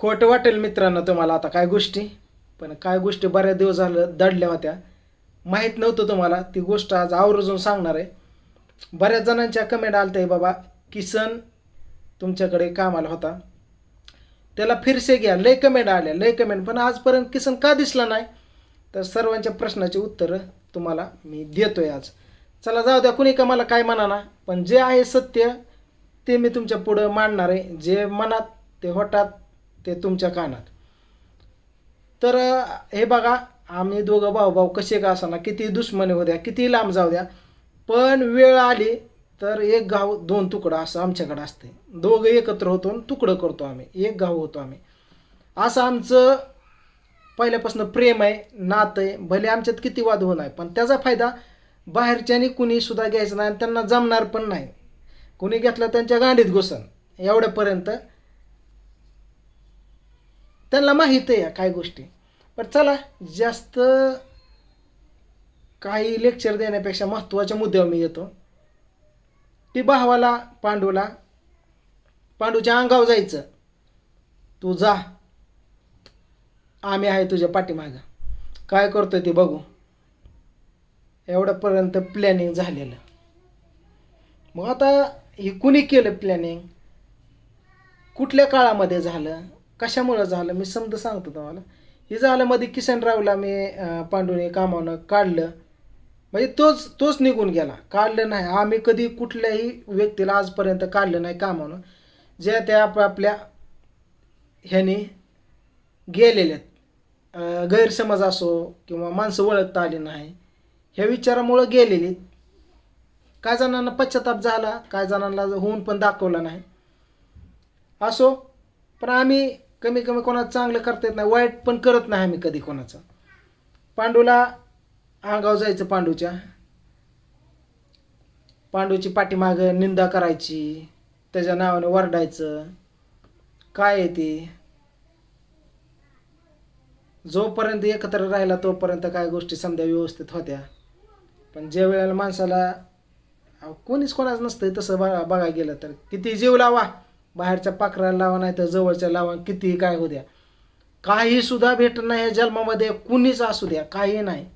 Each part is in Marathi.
खोटं वाटेल मित्रांनो तुम्हाला आता काय गोष्टी? पण काय गोष्टी बऱ्याच दिवस झालं दडल्या होत्या. माहीत नव्हतं तुम्हाला ती गोष्ट आज आवर्जून सांगणार आहे. बऱ्याच जणांच्या कमेंट आलत्या बाबा किसन तुमच्याकडे कामाला होता. त्याला फिरसे घ्या लय कमेंट आल्या लय कमेंट पण आजपर्यंत किसन का दिसला नाही? तर सर्वांच्या प्रश्नाची उत्तरं तुम्हाला मी देतोय आज. चला जाऊ द्या कुणी का मला काय म्हणा ना पण जे आहे सत्य ते मी तुमच्या पुढं मांडणार आहे. जे मनात ते होटात ते तुमच्या कानात. तर हे बघा आम्ही दोघं भाऊ भाऊ कसे का असाना किती दुश्मनी होऊ द्या किती लांब जाऊ द्या पण वेळ आली तर एक गाव दोन तुकडं असं आमच्याकडे असते. दोघं एकत्र होतो आणि तुकडं करतो आम्ही एक गाव होतो आम्ही. असं आमचं पहिल्यापासून प्रेम आहे नातं आहे भले आमच्यात किती वाद होणार आहे पण त्याचा फायदा बाहेरच्यानी कुणीसुद्धा घ्यायचं घ्यायचा नाही आणि त्यांना जमणार पण नाही. कुणी घेतलं त्यांच्या गांडीत घुसन एवढ्यापर्यंत त्यांना माहीत आहे या काय गोष्टी. पण चला जास्त काही लेक्चर देण्यापेक्षा महत्त्वाच्या मुद्द्यावर मी येतो. ती भावाला पांडूला पांडूच्या अंगावर जायचं. तू जा. आम्ही आहे तुझ्या पाठीमागं. काय करतो ते बघू. एवढ्यापर्यंत प्लॅनिंग झालेलं. मग आता हे कुणी केलं प्लॅनिंग कुठल्या काळामध्ये झालं? कशामुळं झालं? मी समजा सांगतो तुम्हाला. हे झालं मध्ये किसनरावला मी अं, पांडूने कामावनं काढलं. म्हणजे तोच तोच निघून गेला. काढलं नाही. आम्ही कधी कुठल्याही व्यक्तीला आजपर्यंत काढलं नाही कामावनं. ज्या त्या आपापल्या ह्याने गेलेले आहेत. गैरसमज असो किंवा माणसं ओळखता आली नाही ह्या विचारामुळं गेलेली काय जणांना पश्चाताप झाला काय जणांना होऊन पण दाखवला नाही. असो. पण आम्ही कमी कमी कोणाचं चांगलं करता येत नाही वाईट पण करत नाही आम्ही कधी कोणाचं. पांडूला अंगाव जायचं पांडूच्या. पांडूची पाठीमागं निंदा करायची त्याच्या नावाने वरडायचं. काय आहे ते? जोपर्यंत एकत्र राहिला तोपर्यंत काय गोष्टी समजा व्यवस्थित होत्या. पण ज्या वेळेला माणसाला कोणीच कोणाच नसतं तसं बघा बघायला गेलं तर किती जीव लावा. बाहेरच्या पाखराला लावा नाही तर जवळच्या लावा कितीही काय होऊ द्या. काही सुद्धा भेटत नाही या जन्मामध्ये कुणीच असू द्या काही नाही.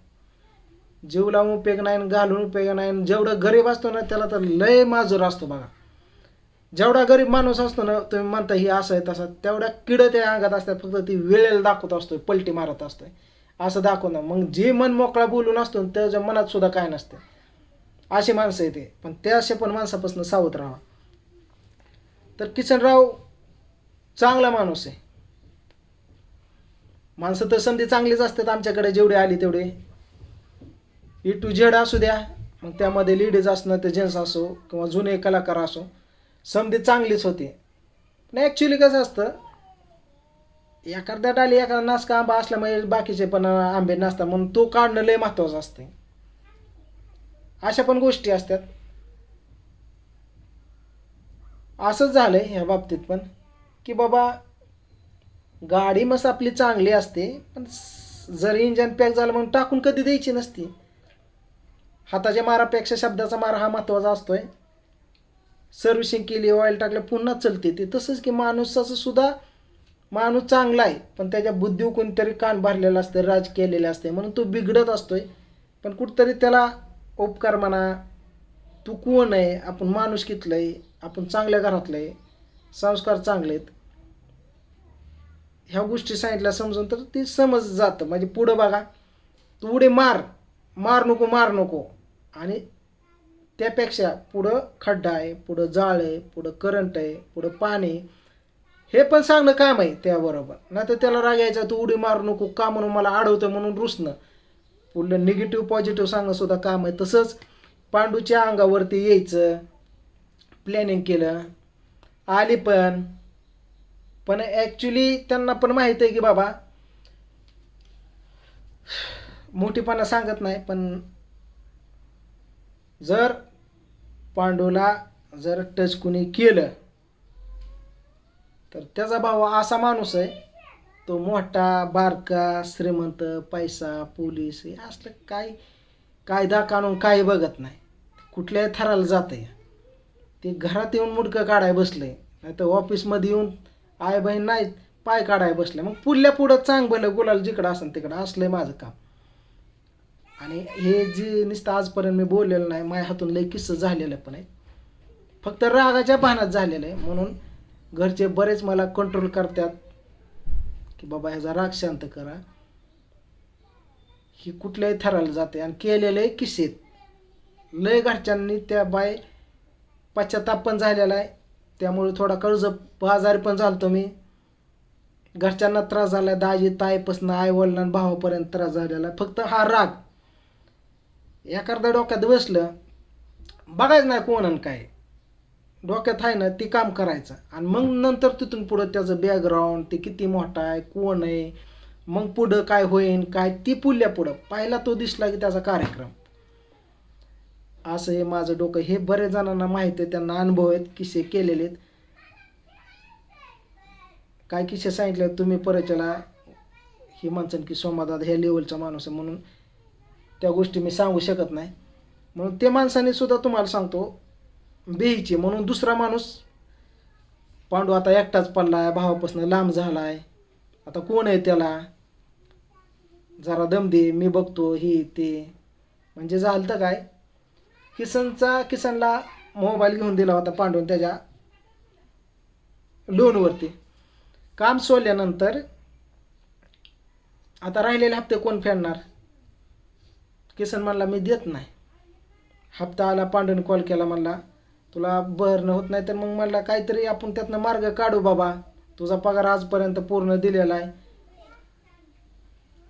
जीव लावून उपयोग नाही घालून उपयोग नाही आणि जेवढं गरीब असतो ना त्याला तर लय माजूर असतो बघा. जेवढा गरीब माणूस असतो ना तुम्ही म्हणता ही असं आहे तसं तेवढ्या किडं त्या अंगात असतात फक्त ती वेळेला दाखवत असतोय पलटी मारत असतोय. असं दाखवणं मग जे मन मोकळा बोलून असतो ना, त्याच्या मनात सुद्धा काय नसतं. अशी माणसं येते पण त्या असे पण माणसापासून सावध राहा. तर किसनराव चांगला माणूस आहे. माणसं तर संधी चांगलीच असतात आमच्याकडे जेवढे आली तेवढे. ई टू झेड असू द्या मग त्यामध्ये लेडीज असणं ते जेंट्स असो किंवा जुने कलाकार असो संधी चांगलीच होती. पण ॲक्च्युली कसं असतं एखाद्या डाली एखादा नासका आंबा असल्यामुळे म्हणजे बाकीचे पण आंबे नाचतात म्हणून तो काढणं लय महत्त्वाचं असते अशा पण गोष्टी असतात. असंच आहे ह्या बाबतीत पण की बाबा गाडी मस्त आपली चांगली असते पण जर इंजन पॅक झालं म्हणून टाकून कधी द्यायची नसती. हाताच्या मारापेक्षा शब्दाचा मारा हा महत्त्वाचा असतोय. सर्व्हिसिंग केली ऑइल टाकलं पुन्हा चलते. ते तसंच की माणूसाचं सुद्धा माणूस चांगला आहे पण त्याच्या बुद्धी कोणतरी कान भरलेला असते राज केलेले असते म्हणून तो बिघडत असतोय. पण कुठतरी त्याला उपकार म्हणा तू कोण आहे आपण माणूस कितलं आहे आपण चांगल्या घरातलं आहे संस्कार चांगले आहेत. ह्या गोष्टी सांगितल्या समजून तर ती समज जातं. म्हणजे पुढं बघा तू उडे मार मार नको मार नको. आणि त्यापेक्षा पुढं खड्डा आहे पुढं जाळ आहे पुढं करंट आहे पुढं पाणी हे पण सांगणं काम आहे त्याबरोबर. नाही तर त्याला राग यायचा तू उडी मारू नको का म्हणून मला अडवतं म्हणून रुसणं? पुढलं निगेटिव्ह पॉझिटिव्ह सांगणं सुद्धा काम आहे. तसंच पांडूच्या अंगावरती यायचं. प्लॅनिंग केलं. आली पण. पण ॲक्च्युली त्यांना पण माहीत आहे की बाबा मोठीपणा सांगत नाही पण जर पांडूला जर टच कुणी केलं तर त्याचा भाव असा माणूस आहे तो मोठा बारका श्रीमंत पैसा पोलीस हे असलं काय कायदा कानून काही बघत नाही. कुठल्याही थराला जात ते घरात येऊन मुडकं काढाय बसले. नाही तर ऑफिसमध्ये येऊन आई बहीण नाही पाय काढाय बसले. मग पुढल्या पुढं चांग भलं गुलाल जिकडं असेल तिकडं. असलंय माझं काम. आणि हे जे नुसतं आजपर्यंत मी बोललेलं नाही माझ्या हातून लय किस्सं झालेलं पण आहे. फक्त रागाच्या भानात झालेलं आहे. म्हणून घरचे बरेच मला कंट्रोल करतात की बाबा ह्याचा राग शांत करा. ही कुठल्याही थराला जाते आणि केलेले किस्सेत लय घरच्यांनी त्या बाय पश्चाताप पण झालेला आहे. त्यामुळे थोडा कर्ज आजारी पण झालतो मी. घरच्यांना त्रास झाला दाजी ताईपासून आई वडिलांना भावापर्यंत त्रास झालेला. आहे. फक्त हा राग. एखादा डोक्यात बसलं बघायचं नाही कोण काय. डोक्यात आहे ना ती काम करायचं. आणि मग नंतर तिथून पुढं त्याचं बॅकग्राऊंड ते किती मोठा आहे कोण आहे मग पुढं काय होईन काय ती पुढल्या पुढं. पहिला तो दिसला की त्याचा कार्यक्रम. असं हे माझं डोकं हे बरेच जणांना माहीत आहे त्यांना अनुभव आहेत किस्से केलेले आहेत. काय किस्से सांगितले तुम्ही परिचयाला ही माणसं की सोमादादा ह्या लेवलचा माणूस आहे म्हणून त्या गोष्टी मी सांगू शकत नाही. म्हणून ते माणसाने सुद्धा तुम्हाला सांगतो बेहीचे म्हणून दुसरा माणूस पांडू आता एकटाच पडला आहे भावापासून लांब झाला आहे आता कोण आहे त्याला? जरा दम दे मी बघतो ही ते. म्हणजे झालं तर काय? किसनचा किसनला मोबाईल घेऊन दिला होता पांडून त्याच्या लोनवरती काम सोडल्यानंतर आता राहिलेले हप्ते कोण फेडणार? किसन म्हणला मी देत नाही. हप्ता आला पांडून कॉल केला म्हणला तुला भरणं होत नाही तर मग म्हणला काहीतरी आपण त्यातनं मार्ग काढू बाबा. तुझा पगार आजपर्यंत पूर्ण दिलेला आहे.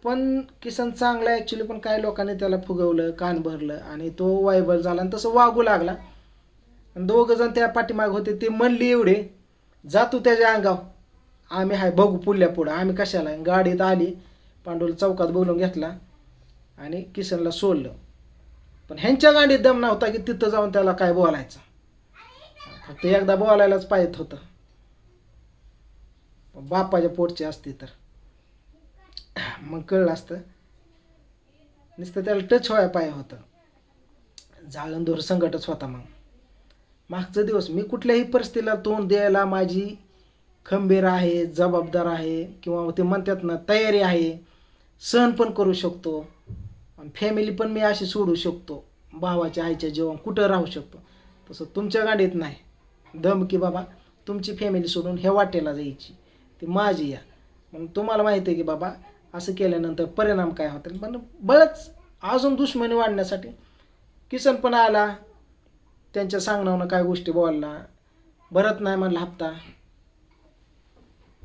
पण किसन चांगला ॲक्च्युली पण काही लोकांनी त्याला फुगवलं कान भरलं आणि तो वायबल झाला आणि तसं वागू लागला. आणि दोघं जण त्या पाठीमाग होते ते म्हणली एवढे जा तू त्याच्या अंगाव आम्ही हाय बघू पुढल्या पुढं. आम्ही कशाला? गाडीत आली पांडुल चौकात बोलून घेतला आणि किसनला सोडलं. पण ह्यांच्या गाडीत दम नव्हता की तिथं जाऊन त्याला काय बोलायचं. फक्त एकदा बोलायलाच पाहिजे होतं. बापाच्या पोटचे असते तर. मग कळलं असतं. नुसतं त्याला टच व्हाय पाय होतं. जाळंदोर संकटच होता मग. मागचा दिवस मी कुठल्याही परिस्थितीला तोंड द्यायला माझी खंबीर आहे जबाबदार आहे किंवा ते म्हणतात ना तयारी आहे सहन पण करू शकतो. आणि फॅमिली पण मी अशी सोडू शकतो. भावाच्या आईच्या जेवण कुठं राहू शकतो. तसं तुमच्या गाडीत नाही. दम की बाबा तुमची फॅमिली सोडून ह्या वाटेला जायची. ती माझी या. मग तुम्हाला माहिती आहे की बाबा असं केल्यानंतर परिणाम काय होतील? पण बळच अजून दुश्मनी वाढण्यासाठी किसन पण आला. त्यांच्या सांगण्यानं काय गोष्टी बोलला. भरत नाही म्हणला हप्ता.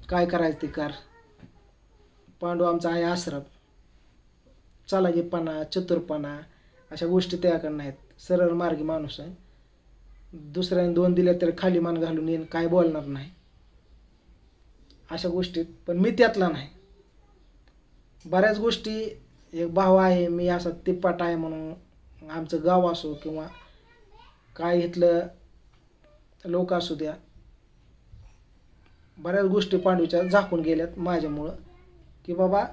काय करायचं ते कर. पांडू आमचा आहे आश्रम. चालागीपणा चतुरपणा. अशा गोष्टी त्याकडे नाहीत. सरळ मार्गी माणूस आहे. दुसऱ्याने दोन दिल्या तर खाली मान घालून येईन काय बोलणार नाही. अशा गोष्टीत पण मी त्यातला नाही. बऱ्याच गोष्टी एक भाव आहे मी असा तिप्पाट आहे म्हणून आमचं गाव असो किंवा काय इथलं लोक असू द्या बऱ्याच गोष्टी पांडूच्या झाकून गेल्यात माझ्यामुळं की बाबा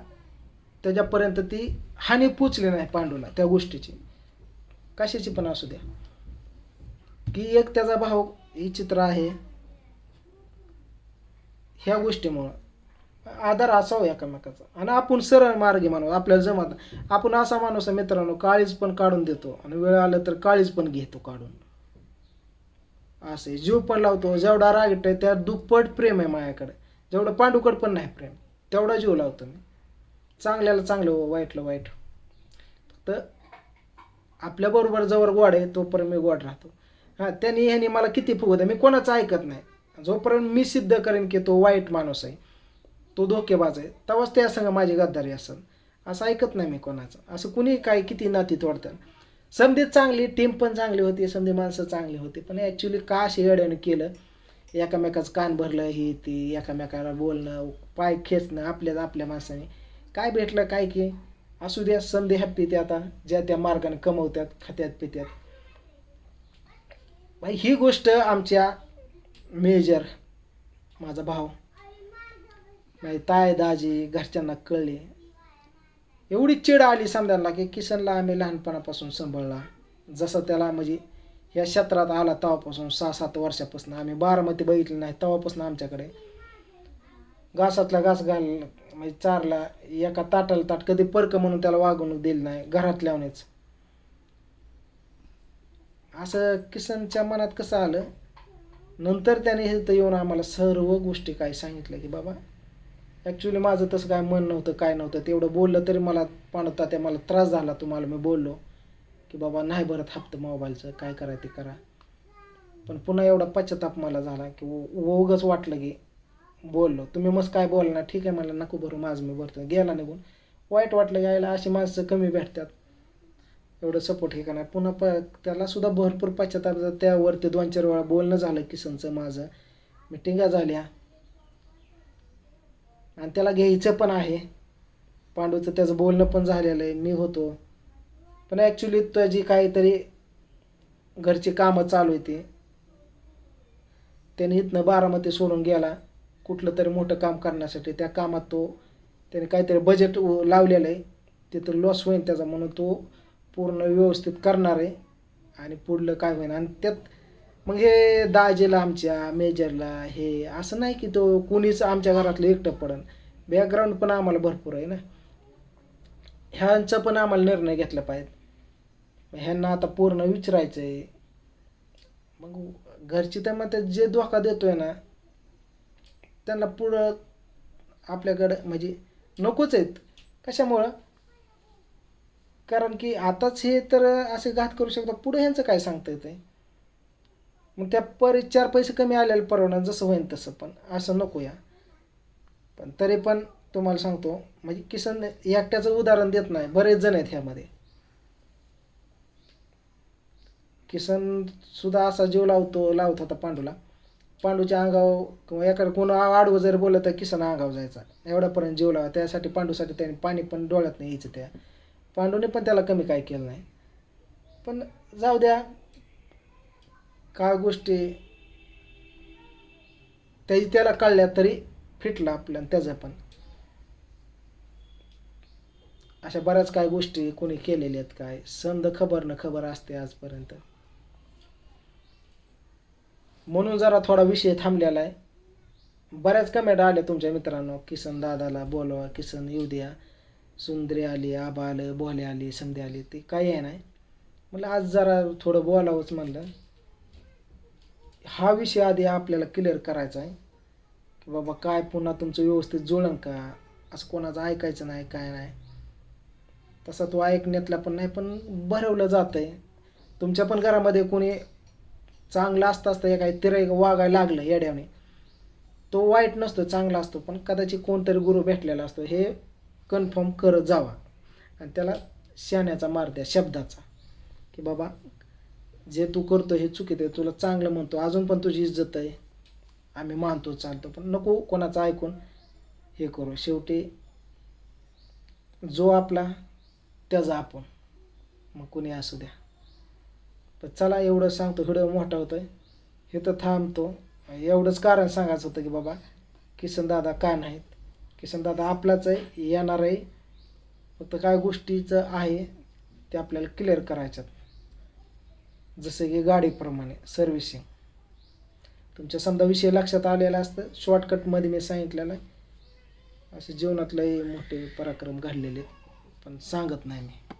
त्याच्यापर्यंत ती हानी पोचली नाही पांडूला त्या गोष्टीची. कशाची पण असू द्या. की एक त्याचा भाव ही चित्र आहे ह्या गोष्टीमुळं. आधार असावा एकमेकाचा. आणि आपण सरळ मार्गी मानू आपल्याला जमत आपण असा माणूस आहे मित्रांनो काळीज पण काढून देतो आणि वेळ आलं तर काळीज पण घेतो काढून. असे जीव पण लावतो. जेवढा रागीट आहे त्या दुप्पट प्रेम आहे माझ्याकडे. जेवढं पांडुकड पण नाही प्रेम. तेवढा जीव लावतो मी. चांगल्याला चांगलं हो, वाईटला वाईट हो. फक्त आपल्याबरोबर जवळ गोड आहे तोपर्यंत मी गोड राहतो. हां त्यांनी ह्यानी मला किती फुगत आहे मी कोणाचं ऐकत नाही. जोपर्यंत मी सिद्ध करेन की तो वाईट माणूस आहे तो धोकेबाज आहे. तेव्हाच त्या संग माझी गद्दारी असेल असं ऐकत नाही मी कोणाचं. असं कुणी काय किती नाती तोडतात. संधी चांगली टीम पण चांगली होती संधी माणसं चांगली होती. पण ॲक्च्युली का अशी येड्यानं केलं? एकामेकाचं कान भरलं ही ती एकामेकाला बोलणं पाय खेचणं आपल्या आपल्या माणसाने. काय भेटलं काय की? असू द्या संधी हॅप्पी ते आता ज्या त्या मार्गाने कमवतात खात्यात पित्यात. ही गोष्ट आमच्या मेजर माझा भाव माझी ताय दाजी घरच्यांना कळली. एवढी चिड आली समजायला की किशनला आम्ही लहानपणापासून सांभाळला. जसं त्याला म्हणजे या क्षेत्रात आला तेव्हापासून सहा सात वर्षापासून. आम्ही बारामती बघितली नाही तेव्हापासून आमच्याकडे. घासातला घास घाल म्हणजे चारला एका ताटाला ताट कधी परक म्हणून त्याला वागणूक दिली नाही घरातल्यावनेच असं किसनच्या मनात कसं आलं? नंतर त्याने इथं येऊन आम्हाला सर्व गोष्टी काय सांगितलं की बाबा ॲक्च्युली माझं तसं काय मन नव्हतं काय नव्हतं तेवढं बोललं तरी मला पाणवता त्या मला त्रास झाला तुम्हाला मी बोललो की बाबा नाही भरत हप्तं मोबाईलचं काय करा ते करा. पण पुन्हा एवढा पश्चाताप मला झाला की उ- उगाच वाटलं की बोललो. तुम्ही मस्त काय बोलणार? ना ठीक आहे मला नको भरू माझं मी भरतो. गेला निघून. वाईट वाटलं यायला अशी माणसं कमी भेटतात. एवढं सपोर्ट हे करणार. पुन्हा प त्याला सुद्धा भरपूर पश्चाताप त्यावरती दोन चार वेळा बोलणं झालं किसनचं माझं. मिटिंगा झाल्या. आणि त्याला घ्यायचं पण आहे. पांडूचं त्याचं बोलणं पण झालेलं आहे. मी होतो. पण ॲक्च्युली त्याची काहीतरी घरची कामं चालू होती त्याने इथनं बारामती सोडून गेला. कुठलं तरी मोठं काम करण्यासाठी. त्या कामात तो त्याने काहीतरी बजेट लावलेलं आहे. तिथं लॉस होईल त्याचा म्हणून तो पूर्ण व्यवस्थित करणार आहे. आणि पुढलं काय होईल. आणि त्यात मग हे दाजेला आमच्या मेजरला हे असं नाही की तो कुणीच आमच्या घरातलं एकटं पडन. बॅकग्राऊंड पण आम्हाला भरपूर आहे ना. ह्यांचा पण आम्हाला निर्णय घेतला पाहिजे. ह्यांना आता पूर्ण विचारायचं आहे मग घरची तर मग जे धोका देतोय ना त्यांना पुढं आपल्याकडं म्हणजे नकोच आहेत. कशामुळं? कारण की आताच हे तर असे घात करू शकतात. पुढे ह्यांचं काय सांगता येतं मग त्या पर चार पैसे कमी आलेले परवडणार जसं होईल तसं पण. असं नको या. पण तरी पण तुम्हाला सांगतो म्हणजे किसन एकट्याचं उदाहरण देत नाही. बरेच जण आहेत ह्यामध्ये. किसन सुद्धा असा जीव लावतो लावत होता पांडूला. पांडूच्या अंगाव किंवा एखादं कोण आडवं जर बोललं तर किसन अंगाव जायचा. एवढ्यापर्यंत जीव लावा. त्यासाठी पांडूसाठी त्याने पाणी पण डोळ्यात नाही यायचं त्या. पांडूने पण त्याला कमी काय केलं नाही. पण जाऊ द्या. काय गोष्टी त्याची त्याला कळल्या तरी फिटला आपल्याला त्याचा पण. अशा बऱ्याच काय गोष्टी कोणी केलेल्या आहेत काय? संद खबर न खबर असते आजपर्यंत. म्हणून जरा थोडा विषय थांबलेला आहे. बऱ्याच कमेंट आल्या तुमच्या मित्रांनो. किसन दादाला बोलवा किसन येऊ द्या. सुंदरी आली आबा आलं बोले आली संधी आली ते काही आहे नाही. म्हणलं आज जरा थोडं बोलावंच म्हणलं. हा विषय आधी आपल्याला क्लिअर करायचा आहे की बाबा काय पुन्हा तुमचं व्यवस्थित जुळण का? असं कोणाचं ऐकायचं नाही काय नाही. तसा तो ऐकण्यातला पण नाही पण भरवलं जातं आहे तुमच्या पण घरामध्ये कोणी चांगलं असतं असतं एका तिरे वागायला लागलं येड्याने तो वाईट नसतो चांगला असतो पण कदाचित कोणतरी गुरु भेटलेला असतो. हे कन्फर्म करत जावा. आणि त्याला शाण्याचा मार द्या शब्दाचा. की बाबा जे तू करतो हे चुकीत आहे तुला चांगलं म्हणतो अजून पण तुझी इज्जत आहे. आम्ही मानतो चालतो पण नको कोणाचं ऐकून हे करू. शेवटी जो आपला त्याचा आपण. मग कुणी असू द्या. पण चला एवढं सांगतो व्हिडिओ मोठा होतं हे तर थांबतो. एवढंच कारण सांगायचं होतं की बाबा किसन दादा का नाहीत? किसन दादा आपलाच आहे येणार आहे. फक्त काय गोष्टीचं आहे ते आपल्याला क्लिअर करायच्यात. जसं की गाडीप्रमाणे सर्व्हिसिंग तुमच्या समजा विषय लक्षात आलेला असतं शॉर्टकटमध्ये मी सांगितलेलं आहे. असे जीवनातले मोठे पराक्रम घडलेले पण सांगत नाही मी.